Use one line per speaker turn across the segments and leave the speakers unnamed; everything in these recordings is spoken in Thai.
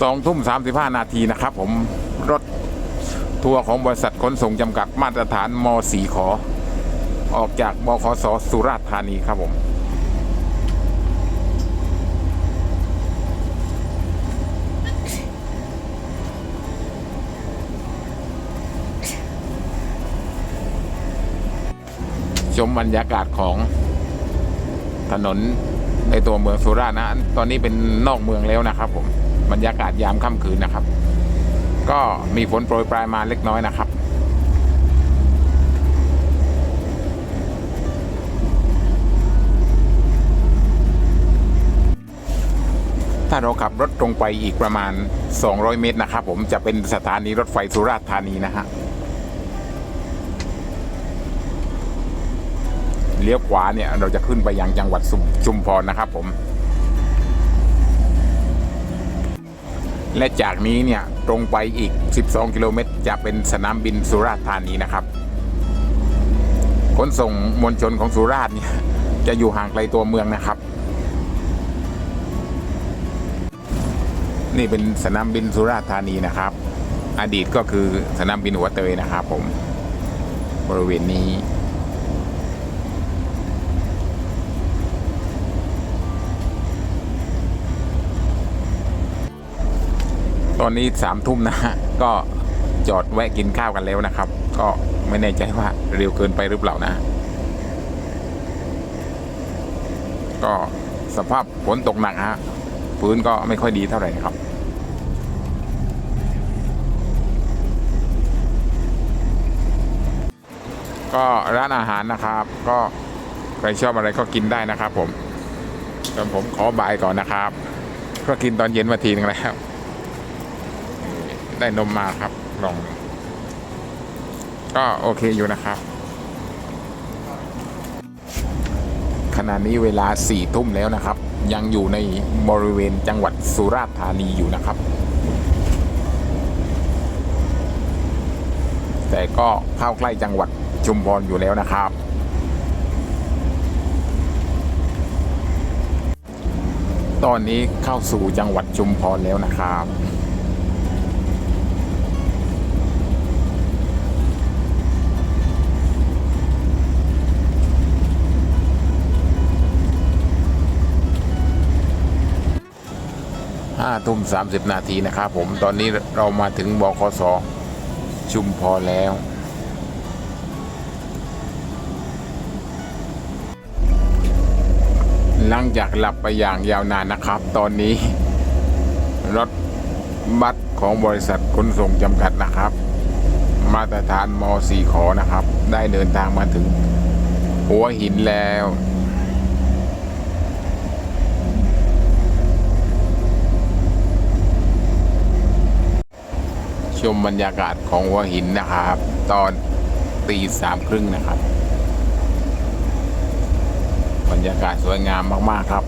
สองทุ่มสามสิบห้านาทีนะครับ ผมรถทัวร์ของบริษัทขนส่งจำกัดมาตรฐานมสีขอ ออกจากบขสสุราษฎร์ธานีครับผมชมบรรยากาศของถนนในตัวเมืองสุราษฎร์นะ ตอนนี้เป็นนอกเมืองแล้วนะครับผม บรรยากาศยามค่ำคืนนะครับ ก็มีฝนโปรยปลายมาเล็กน้อยนะครับถ้าเราขับรถตรงไปอีกประมาณ 200 เมตรนะครับผมจะเป็นสถานีรถไฟสุราษฎร์ธานีนะฮะเลี้ยวขวาเนี่ยเราจะขึ้นไปยังจังหวัดสุชุมพรนะครับผม และจากนี้เนี่ยตรงไปอีก 12 กิโลเมตร จะเป็นสนามบินสุราษฎร์ธานีนะครับ ขนส่งมวลชนของสุราษฎร์เนี่ยจะอยู่ห่างไกลตัวเมืองนะครับ นี่เป็นสนามบินสุราษฎร์ธานีนะครับ อดีตก็คือสนามบินหัวเตยนะครับผมบริเวณนี้ อนนี้สามทุ่มนะฮะก็จอดแวะกินข้าวกันแล้วนะครับ ก็ไม่แน่ใจว่าเร็วเกินไปหรือเปล่านะ ก็สภาพฝนตกหนักฮะพื้นก็ไม่ค่อยดีเท่าไหร่นะครับก็ร้านอาหารนะครับ ก็ใครชอบอะไรก็กินได้นะครับ ผมส่ผมขอบายก่อนนะครับเพราะกินตอนเย็นมาทีนึงแล้ว ได้นมมาครับลองก็โอเคอยู่นะครับ ขณะนี้เวลาสี่ทุ่มแล้วนะครับ ยังอยู่ในบริเวณจังหวัดสุราษฎร์ธานีอยู่นะครับ แต่ก็เข้าใกล้จังหวัดชุมพรอยู่แล้วนะครับตอนนี้เข้าสู่จังหวัดชุมพรแล้วนะครับ ห้าทุ่มสามสิบนาทีนะครับผมตอนนี้เรามาถึงบคสชุมพรแล้ว หลังจากหลับไปอย่างยาวนานนะครับ ตอนนี้ รถบัสของบริษัทขนส่งจำกัดนะครับ มาตรฐานม .4 ขอนะครับ ได้เดินทางมาถึงหัวหินแล้ว ชมบรรยากาศของหัวหินนะครับ ตอนตีสามครึ่งนะครับ บรรยากาศสวยงามมาก ๆ ครับ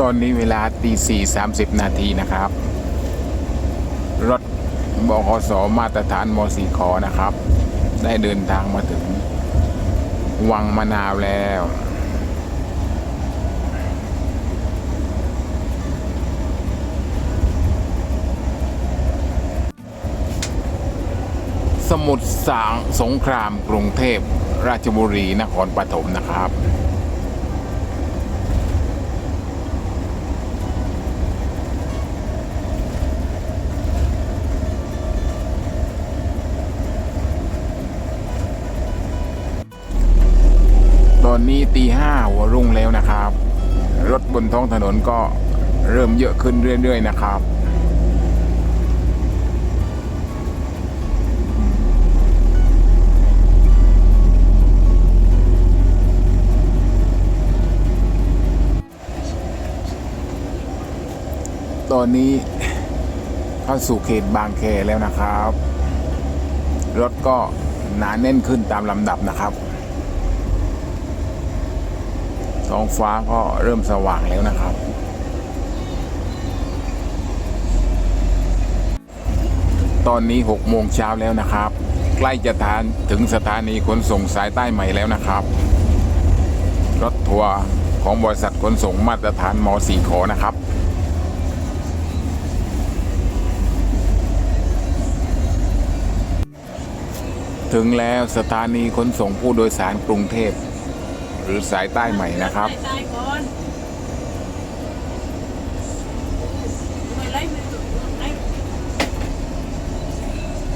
ตอนนี้เวลาตีสี่สามสิบนาทีนะครับ รถบขสมาตรฐานมสีขอนะครับ ได้เดินทางมาถึง วังมะนาวแล้ว สมุทรสางสงครามกรุงเทพราชบุรีนครปฐมนะครับ ตีห้าหัวรุ่งแล้วนะครับ รถบนท้องถนนก็เริ่มเยอะขึ้นเรื่อย ๆ นะครับ ตอนนี้เข้าสู่เขตบางแคแล้วนะครับ รถก็หนาแน่นขึ้นตามลำดับนะครับ ท้องฟ้าก็เริ่มสว่างแล้วนะครับ ตอนนี้6โมงเช้าแล้วนะครับ ใกล้จะทานถึงสถานีขนส่งสายใต้ใหม่แล้วนะครับ รถทัวร์ของบริษัทขนส่งมาตรฐานม .4 ขอนะครับถึงแล้วสถานีขนส่งผู้โดยสารกรุงเทพ หรือสายใต้ใหม่นะครับ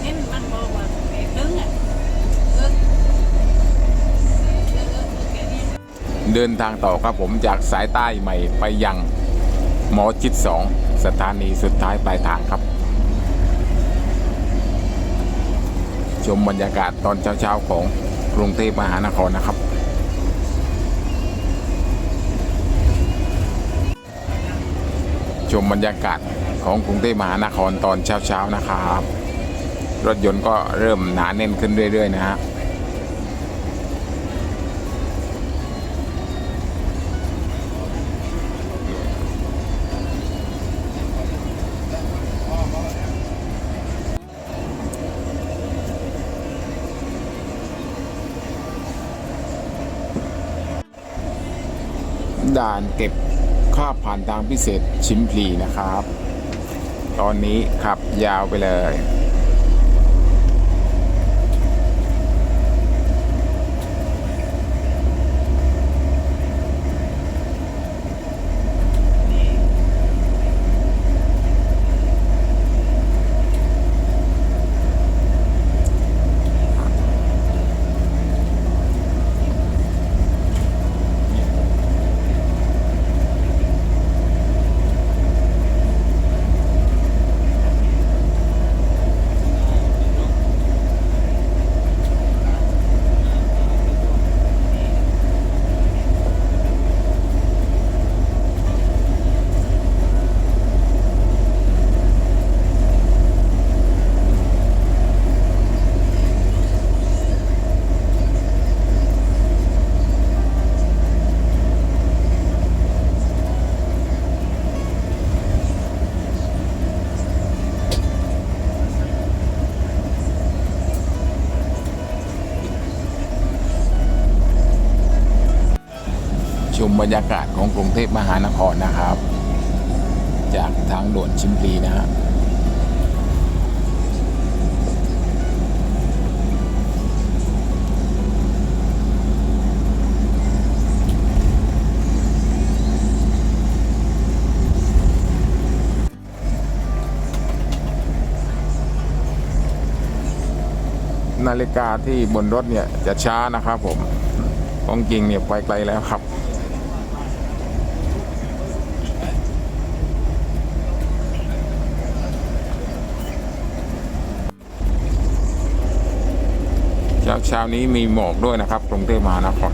เห็นมันบอกว่าแกตึงอะเออเออเออแกนี่
เดินทางต่อครับผมจากสายใต้ใหม่ไปยังหมอจิตสองสถานีสุดท้ายปลายทางครับ ชมบรรยากาศตอนเช้าๆของกรุงเทพมหานครนะครับ ชมบรรยากาศของกรุงเทพมหานครตอนเช้าๆนะครับ รถยนต์ก็เริ่มหนาแน่นขึ้นเรื่อยๆนะฮะด่านเก็บ ข้าผ่านทางพิเศษชิมพลีนะครับ ตอนนี้ขับยาวไปเลย มบรรยากาศของกรุงเทพมหานครนะครับ จากทางด่วนชิมพลีนะฮะนาฬิกาที่บนรถเนี่ยจะช้านะครับผมของจริงเนี่ยไปไกลแล้วครับ ช้าเช้านี้มีหมอกด้วยนะครับกรุงเทพมหานคร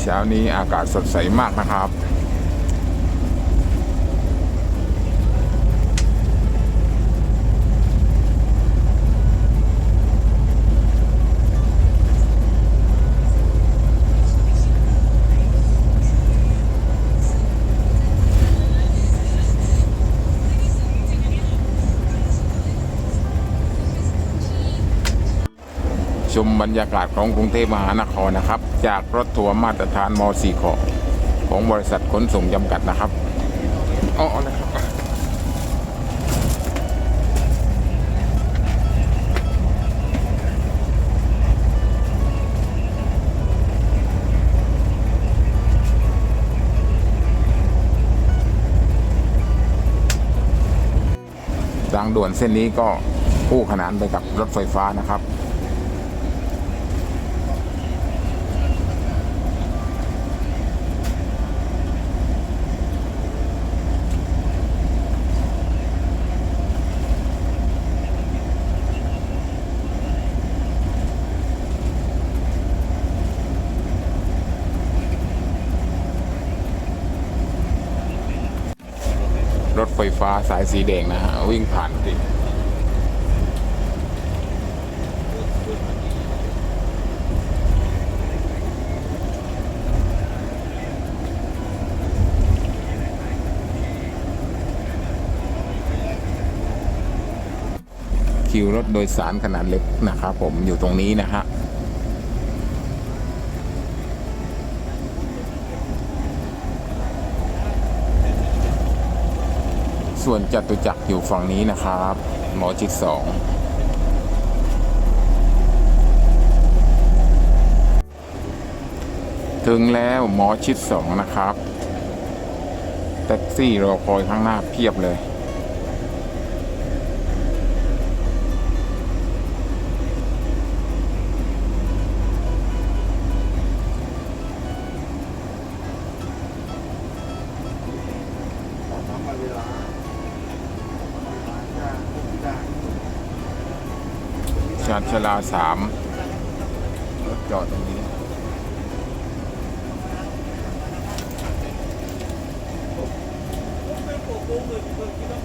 เช้านี้อากาศสดใสมากนะครับ มบรรยากาศของกรุงเทพมหานครนะครับ จากรถทัวร์มาตรฐานม .4 ขอของบริษัทขนส่งจำกัดนะครับอ๋อนะครับทางด่วนเส้นนี้ก็คู่ขนานไปกับรถไฟฟ้านะครับ รถไฟฟ้าสายสีแดงนะฮะ วิ่งผ่านติคิวรถโดยสารขนาดเล็กนะครับผมอยู่ตรงนี้นะฮะ ส่วนจตุจักรอยู่ฝั่งนี้นะครับ หมอชิดสองถึงแล้วหมอชิดสองนะครับ แท็กซี่รอคอยข้างหน้าเพียบเลย ชานชลาสามรถจอดตรงนี้
โอ้